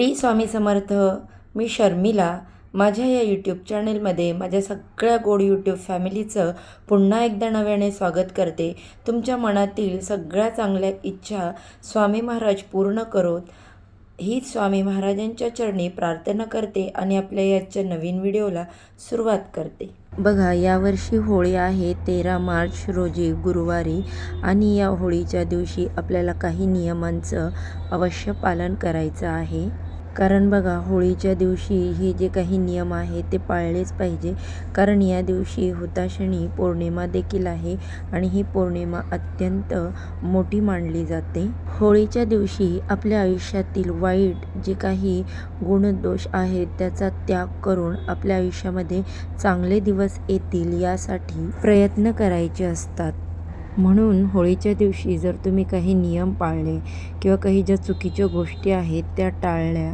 T Swami Samarth मी शर्मिला. माझ्या या YouTube चॅनेलमध्ये माझ्या सगळ्या गोड यूट्यूब फॅमिलीचं पुन्हा एकदा नव्याने स्वागत करते. तुमच्या मनातील सगळ्या चांगल्या इच्छा स्वामी महाराज पूर्ण करोत. ही स्वामी महाराजांच्या चरणी प्रार्थना करते आणि आपल्या याच्या नवीन व्हिडिओला सुरुवात करते. बघा यावर्षी होळी आहे तेरा मार्च रोजी गुरुवारी आणि या होळीच्या दिवशी आपल्याला काही नियमांचं अवश्य पालन करायचं आहे. कारण बघा होळीच्या दिवशी हे जे काही नियम आहे ते पाळलेच पाहिजे. कारण या दिवशी हुताशनी पौर्णिमा देखील आहे आणि ही पौर्णिमा अत्यंत मोठी मानली जाते. होळीच्या दिवशी आपल्या आयुष्यातील वाईट जे काही गुणदोष आहेत त्याचा त्याग करून आपल्या आयुष्यामध्ये चांगले दिवस येतील यासाठी प्रयत्न करायचे असतात. म्हणून होळीच्या दिवशी जर तुम्ही काही नियम पाळले किंवा काही ज्या चुकीच्या गोष्टी आहेत त्या टाळल्या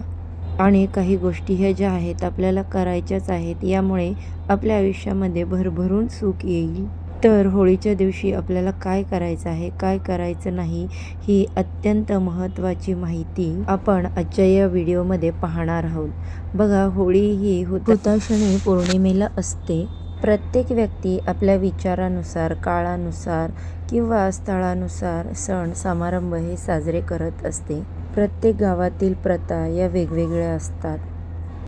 आणि काही गोष्टी ह्या ज्या आहेत आपल्याला करायच्याच आहेत यामुळे आपल्या आयुष्यामध्ये भरभरून सुख येईल. तर होळीच्या दिवशी आपल्याला काय करायचं आहे काय करायचं नाही ही अत्यंत महत्त्वाची माहिती आपण आजच्या या व्हिडिओमध्ये पाहणार आहोत. बघा होळी ही हुताशणी पौर्णिमेला असते. प्रत्येक व्यक्ती आपल्या विचारानुसार काळानुसार किंवा स्थळानुसार सण समारंभ हे साजरे करत असते. प्रत्येक गावातील प्रथा या वेगवेगळ्या असतात.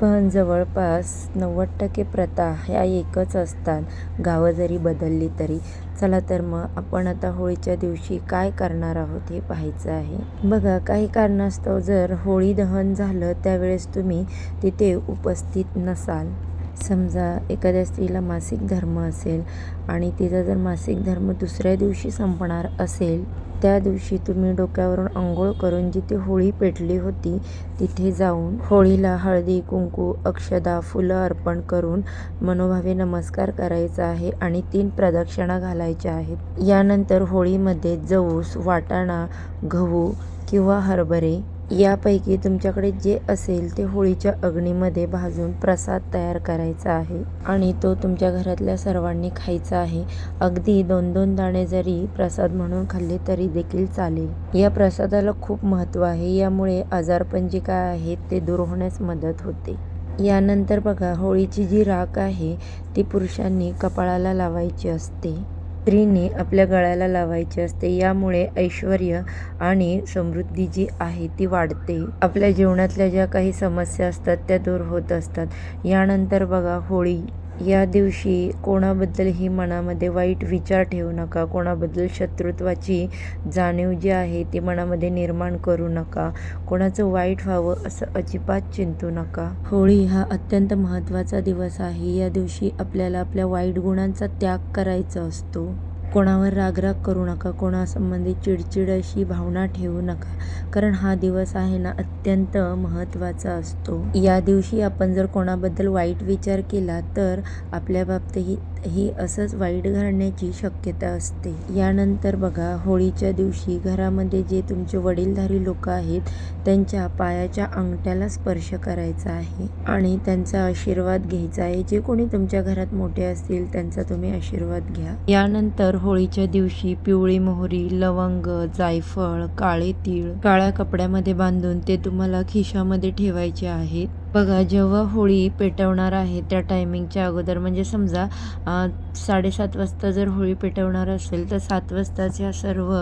पण जवळपास नव्वद टक्के प्रथा ह्या एकच असतात. गावं जरी बदलली तरी. चला तर मग आपण आता होळीच्या दिवशी काय करणार आहोत हे पाहायचं आहे. बघा काही कारणास्तव जर होळी दहन झालं त्यावेळेस तुम्ही तिथे उपस्थित नसाल. समजा एखाद्या स्त्रीला मासिक धर्म असेल आणि तिचा जर मासिक धर्म दुसऱ्या दिवशी संपणार असेल त्या दिवशी तुम्ही डोक्यावरून आंघोळ करून जिथे होळी पेटली होती तिथे जाऊन होळीला हळदी कुंकू अक्षदा फुलं अर्पण करून मनोभावे नमस्कार करायचा आहे आणि तीन प्रदक्षिणा घालायच्या आहेत. यानंतर होळीमध्ये जऊस वाटाणा गहू किंवा हरभरे यापैकी तुमच्याकडे जे असेल ते होळीच्या अग्नीमध्ये भाजून प्रसाद तयार करायचा आहे आणि तो तुमच्या घरातल्या सर्वांनी खायचा आहे. अगदी दोन दोन दाणे जरी प्रसाद म्हणून खाल्ले तरी देखील चालेल. या प्रसादाला खूप महत्त्व आहे. यामुळे आजारपण जे काय आहेत ते दूर होण्यास मदत होते. यानंतर बघा होळीची जी राख आहे ती पुरुषांनी कपाळाला लावायची असते. स्त्रीने आपल्या गळ्याला लावायची असते यामुळे ऐश्वर आणि समृद्धी जी आहे ती वाढते. आपल्या जीवनातल्या ज्या काही समस्या असतात त्या दूर होत असतात. यानंतर बघा होळी. या दिवशी कोणाबद्दलही मनामध्ये वाईट विचार ठेवू नका. कोणाबद्दल शत्रुत्वाची जाणीव जी आहे ती मनामध्ये निर्माण करू नका. कोणाचं वाईट व्हावं असं अजिबात चिंतू नका. होळी हा अत्यंत महत्त्वाचा दिवस आहे. या दिवशी आपल्याला आपल्या वाईट गुणांचा त्याग करायचा असतो. कोणावर रागराग करू नका. कोणासंबंधी चिडचिड अशी भावना ठेवू नका. कारण हा दिवस आहे ना अत्यंत महत्त्वाचा असतो. या दिवशी आपण जर कोणाबद्दल वाईट विचार केला तर आपल्या बाबतीत ही असंच वाईट घडण्याची शक्यता असते. यानंतर बघा होळीच्या दिवशी घरामध्ये जे तुमचे वडीलधारी लोक आहेत त्यांच्या पायाच्या अंगठ्याला स्पर्श करायचा आहे आणि त्यांचा आशीर्वाद घ्यायचा आहे. जे कोणी तुमच्या घरात मोठे असतील त्यांचा तुम्ही आशीर्वाद घ्या. यानंतर होळीच्या दिवशी पिवळी मोहरी लवंग जायफळ काळे तीळ काळ्या कपड्यामध्ये बांधून ते तुम्हाला खिशामध्ये ठेवायचे आहेत. बघा जेव्हा होळी पेटवणार आहे त्या टायमिंगच्या अगोदर म्हणजे समजा साडेसात वाजता जर होळी पेटवणार असेल तर सात वाजताच्या सर्व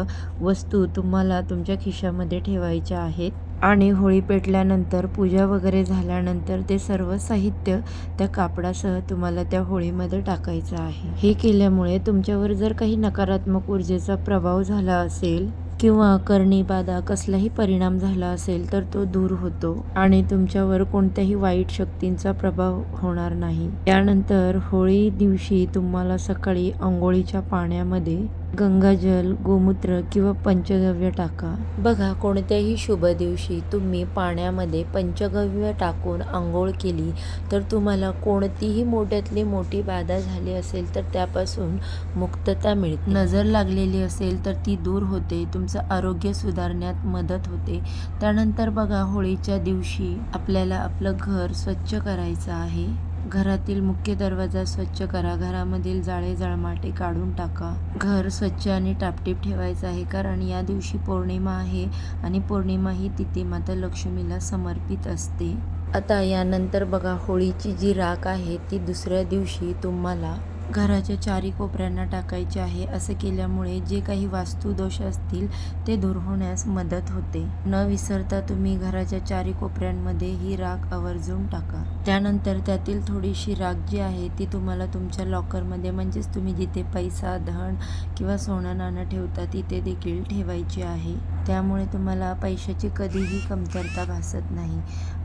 वस्तू तुम्हाला तुमच्या खिशामध्ये ठेवायच्या आहेत. आणि होळी पेटल्यानंतर पूजा वगैरे झाल्यानंतर ते सर्व साहित्य त्या कापडासह तुम्हाला त्या होळीमध्ये टाकायचं आहे. हे केल्यामुळे तुमच्यावर जर काही नकारात्मक ऊर्जेचा प्रभाव झाला असेल किंवा करणी बाधा कसलाही परिणाम झाला असेल तर तो दूर होतो आणि तुमच्यावर कोणत्याही वाईट शक्तींचा प्रभाव होणार नाही. त्यानंतर होळी दिवशी तुम्हाला सकाळी आंघोळीच्या पाण्यामध्ये गंगाजल गोमूत्र किंवा पंचगव्य टाका. बघा कोणत्याही शुभ दिवशी तुम्ही पाण्यामध्ये पंचगव्य टाकून आंघोळ केली तर तुम्हाला कोणतीही मोठ्यातली मोठी बाधा झाली असेल तर त्यापासून मुक्तता मिळते. नजर लागलेली असेल तर ती दूर होते तुमचं आरोग्य सुधारण्यात मदत होते. त्यानंतर बघा होळीच्या दिवशी आपल्याला आपलं घर स्वच्छ करायचं आहे. घरातील मुख्य दरवाजा स्वच्छ करा. घरामधील जाळे जळमाटे काढून टाका. घर स्वच्छ आणि टापटीप ठेवायचं आहे कारण या दिवशी पौर्णिमा आहे आणि पौर्णिमा ही तिथे माता लक्ष्मीला समर्पित असते. आता यानंतर बघा होळीची जी राख आहे ती दुसऱ्या दिवशी तुम्हाला घराच्या चारी कोपऱ्यांना टाकायचे आहे. असं केल्यामुळे जे काही वास्तुदोष असतील ते दूर होण्यास मदत होते. न विसरता तुम्ही घराच्या चारी कोपऱ्यांमध्ये ही राख आवर्जून टाका. त्यानंतर त्यातील थोडीशी राख जी आहे ती तुम्हाला तुमच्या लॉकरमध्ये म्हणजेच तुम्ही जिथे पैसा धन किंवा सोनं नाणं ठेवता तिथे देखील ठेवायची आहे. त्यामुळे तुम्हाला पैशाची कधीही कमतरता भासत नाही.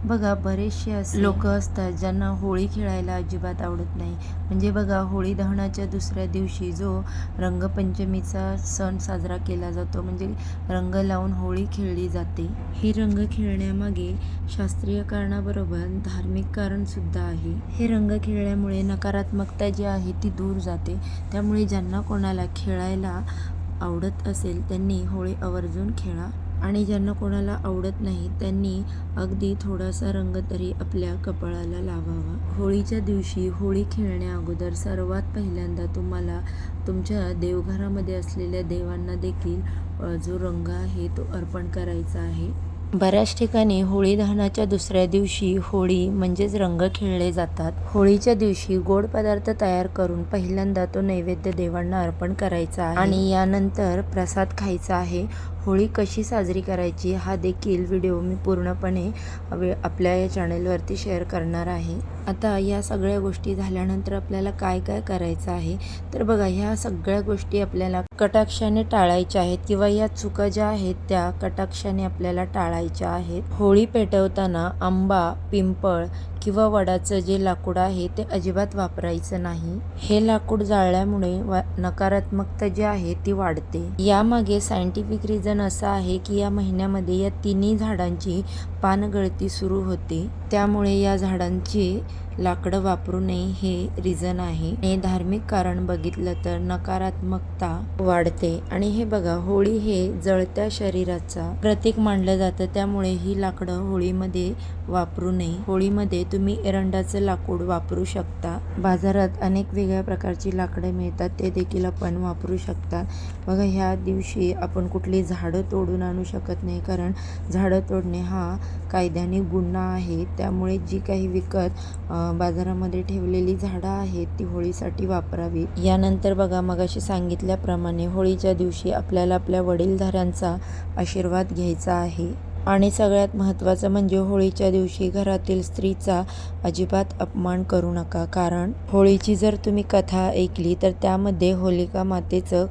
बघा बरेचसे असे लोक असतात ज्यांना होळी खेळायला अजिबात आवडत नाही. म्हणजे बघा होळी दहनाच्या दुसऱ्या दिवशी जो रंगपंचमीचा सण साजरा केला जातो म्हणजे रंग लावून होळी खेळली जाते. ही रंग खेळण्यामागे शास्त्रीय कारणाबरोबर धार्मिक कारण सुद्धा आहे. हे रंग खेळल्यामुळे नकारात्मकता जी आहे ती दूर जाते. त्यामुळे ज्यांना कोणाला खेळायला आवडत असेल त्यांनी होळी आवर्जून खेळा. आणि ज्यांना कोणाला आवडत नाही त्यांनी अगदी थोडासा रंग तरी आपल्या कपाळाला लावावा. होळीच्या दिवशी होळी खेळण्या अगोदर सर्वात पहिल्यांदा तुम्हाला तुमच्या देवघरामध्ये असलेल्या देवांना देखील जो रंग आहे तो अर्पण करायचा आहे. बऱ्याच ठिकाणी होळी दहनाच्या दुसऱ्या दिवशी होळी म्हणजेच रंग खेळले जातात. होळीच्या दिवशी गोड पदार्थ तयार करून पहिल्यांदा तो नैवेद्य देवांना अर्पण करायचा आहे. आणि यानंतर प्रसाद खायचा आहे. होळी कशी साजरी करायची हा देखील व्हिडिओ मी पूर्णपणे वे- आपल्या या चॅनलवरती शेअर करणार आहे. आता या सगळ्या गोष्टी झाल्यानंतर आपल्याला काय काय करायचं आहे? तर बघा ह्या सगळ्या गोष्टी आपल्याला कटाक्षाने टाळायच्या आहेत किंवा या चुका ज्या आहेत त्या कटाक्षाने आपल्याला टाळायच्या आहेत. होळी पेटवताना आंबा पिंपळ किंवा वडाचं जे लाकूड आहे ते अजिबात वापरायचं नाही. हे लाकूड जाळल्यामुळे वा- नकारात्मकता जी आहे ती वाढते. यामागे सायंटिफिक रिझन असं आहे की या महिन्यामध्ये या तिन्ही झाडांची पानगळती सुरू होते. त्यामुळे या झाडांची लाकडं वापरू नये हे रिझन आहे. हे धार्मिक कारण बघितलं तर नकारात्मकता वाढते. आणि हे बघा होळी हे जळत्या शरीराचा प्रतीक मानलं जातं. त्यामुळे ही लाकडं होळीमध्ये वापरू नये. होळीमध्ये तुम्ही एरंडाचं लाकूड वापरू शकता. बाजारात अनेक वेगळ्या प्रकारची लाकडं मिळतात ते देखील आपण वापरू शकता. बघा ह्या दिवशी आपण कुठली झाडं तोडून आणू शकत नाही कारण झाडं तोडणे हा कायद्याने गुन्हा आहे. त्यामुळे जी काही विकत बाजारामध्ये ठेवलेली झाडं आहेत ती होळीसाठी वापरावी. यानंतर बघा मगाशी सांगितल्याप्रमाणे होळीच्या दिवशी आपल्याला आपल्या वडीलधाऱ्यांचा आशीर्वाद घ्यायचा आहे. आणि सगळ्यात महत्त्वाचं म्हणजे होळीच्या दिवशी घरातील स्त्रीचा अजिबात अपमान करू नका. कारण होळीची जर तुम्ही कथा ऐकली तर त्यामध्ये होलिका मातेचं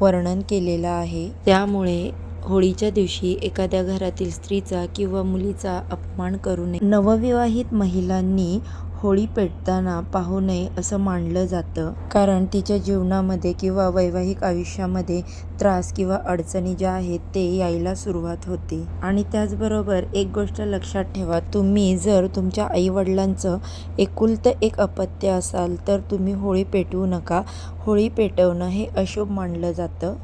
वर्णन केलेलं आहे. त्यामुळे होळीच्या दिवशी एखाद्या घरातील स्त्रीचा किंवा मुलीचा अपमान करू नये. नवविवाहित महिलांनी होळी पेटताना पाहू नये असं मानलं जातं. कारण तिच्या जीवनामध्ये किंवा वैवाहिक आयुष्यामध्ये त्रास किंवा अडचणी ज्या आहेत ते यायला सुरुवात होते. आणि त्याचबरोबर एक गोष्ट लक्षात ठेवा तुम्ही जर तुमच्या आईवडिलांचं एकुलतं एक अपत्य असाल तर तुम्ही होळी पेटवू नका. होळी पेटवणं हे अशुभ मानलं जातं.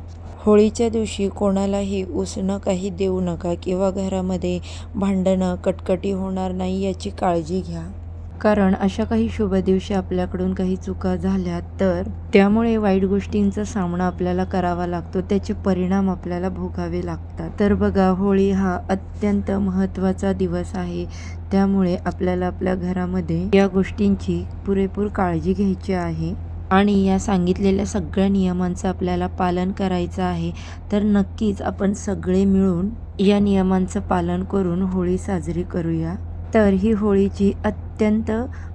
होळीच्या दिवशी कोणालाही उसणं काही देऊ नका किंवा घरामध्ये भांडणं कटकटी होणार नाही याची काळजी घ्या. कारण अशा काही शुभ दिवशी आपल्याकडून काही चुका झाल्या तर त्यामुळे वाईट गोष्टींचा सामना आपल्याला करावा लागतो. त्याचे परिणाम आपल्याला भोगावे लागतात. तर बघा होळी हा अत्यंत महत्त्वाचा दिवस आहे. त्यामुळे आपल्याला आपल्या घरामध्ये या गोष्टींची पुरेपूर काळजी घ्यायची आहे. आणि या सांगितलेल्या सगळ्या नियमांचं आपल्याला पालन करायचं आहे. तर नक्कीच आपण सगळे मिळून या नियमांचं पालन करून होळी साजरी करूया. तर ही होळीची अत्यंत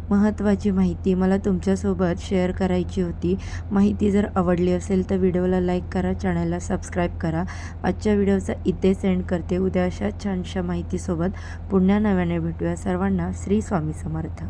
महत्त्वाची माहिती मला तुमच्यासोबत शेअर करायची होती. माहिती जर आवडली असेल तर व्हिडिओला लाईक करा चॅनलला सबस्क्राईब करा. आजच्या व्हिडिओचा इथे सेंड करते. उद्या अशा छानशा माहितीसोबत पुन्हा नव्याने भेटूया. सर्वांना श्री स्वामी समर्थ.